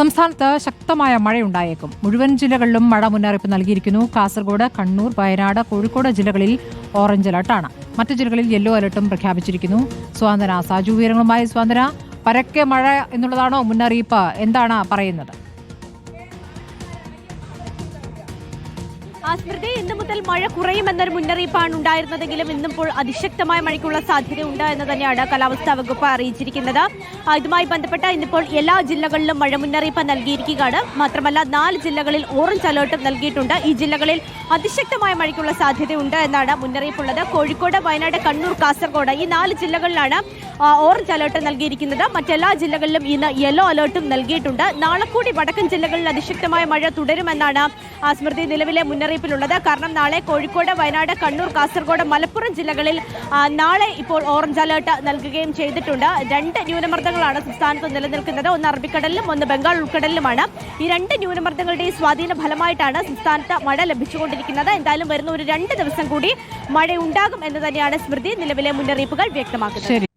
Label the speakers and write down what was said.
Speaker 1: സംസ്ഥാനത്ത് ശക്തമായ മഴയുണ്ടായേക്കും. മുഴുവൻ ജില്ലകളിലും മഴ മുന്നറിയിപ്പ് നൽകിയിരിക്കുന്നു. കാസർഗോഡ് കണ്ണൂർ വയനാട് കോഴിക്കോട് ജില്ലകളിൽ ഓറഞ്ച് അലർട്ടാണ്. മറ്റു ജില്ലകളിൽ യെല്ലോ അലർട്ടും പ്രഖ്യാപിച്ചിരിക്കുന്നു. സ്വാതന സാജു വിവരങ്ങളുമായി സ്വാതന പരക്കെ മഴ എന്നുള്ളതാണോ മുന്നറിയിപ്പ്? എന്താണ് പറയുന്നത്?
Speaker 2: സ്മൃതി ഇന്ന് മുതൽ മഴ കുറയുമെന്നൊരു മുന്നറിയിപ്പാണ് ഉണ്ടായിരുന്നതെങ്കിലും ഇന്നിപ്പോൾ അതിശക്തമായ മഴയ്ക്കുള്ള സാധ്യതയുണ്ട് എന്ന് തന്നെയാണ് കാലാവസ്ഥാ വകുപ്പ് അറിയിച്ചിരിക്കുന്നത്. ഇതുമായി ബന്ധപ്പെട്ട ഇന്നിപ്പോൾ എല്ലാ ജില്ലകളിലും മഴ മുന്നറിയിപ്പ് നൽകിയിരിക്കുകയാണ്. മാത്രമല്ല നാല് ജില്ലകളിൽ ഓറഞ്ച് അലേർട്ടും നൽകിയിട്ടുണ്ട്. ഈ ജില്ലകളിൽ അതിശക്തമായ മഴയ്ക്കുള്ള സാധ്യതയുണ്ട് എന്നാണ് മുന്നറിയിപ്പുള്ളത്. കോഴിക്കോട് വയനാട് കണ്ണൂർ കാസർഗോഡ് ഈ നാല് ജില്ലകളിലാണ് ഓറഞ്ച് അലേർട്ട് നൽകിയിരിക്കുന്നത്. മറ്റെല്ലാ ജില്ലകളിലും ഇന്ന് യെല്ലോ അലേർട്ടും നൽകിയിട്ടുണ്ട്. നാളെ കൂടി വടക്കൻ ജില്ലകളിൽ അതിശക്തമായ മഴ തുടരുമെന്നാണ് സ്മൃതി നിലവിലെ മുന്നറിയിപ്പിലുള്ളത്. കാരണം നാളെ കോഴിക്കോട് വയനാട് കണ്ണൂർ കാസർഗോഡ് മലപ്പുറം ജില്ലകളിൽ നാളെ ഇപ്പോൾ ഓറഞ്ച് അലേർട്ട് നൽകുകയും ചെയ്തിട്ടുണ്ട്. രണ്ട് ന്യൂനമർദ്ദങ്ങളാണ് സംസ്ഥാനത്ത് നിലനിൽക്കുന്നത്. ഒന്ന് അറബിക്കടലിലും ഒന്ന് ബംഗാൾ ഉൾക്കടലിലുമാണ്. ഈ രണ്ട് ന്യൂനമർദ്ദങ്ങളുടെയും സ്വാധീന ഫലമായിട്ടാണ് സംസ്ഥാനത്ത് മഴ ലഭിച്ചുകൊണ്ടിരിക്കുന്നത്. എന്തായാലും വരുന്ന ഒരു രണ്ട് ദിവസം കൂടി മഴ ഉണ്ടാകും എന്ന് തന്നെയാണ് സ്മൃതി നിലവിലെ മുന്നറിയിപ്പുകൾ വ്യക്തമാക്കുന്നത്.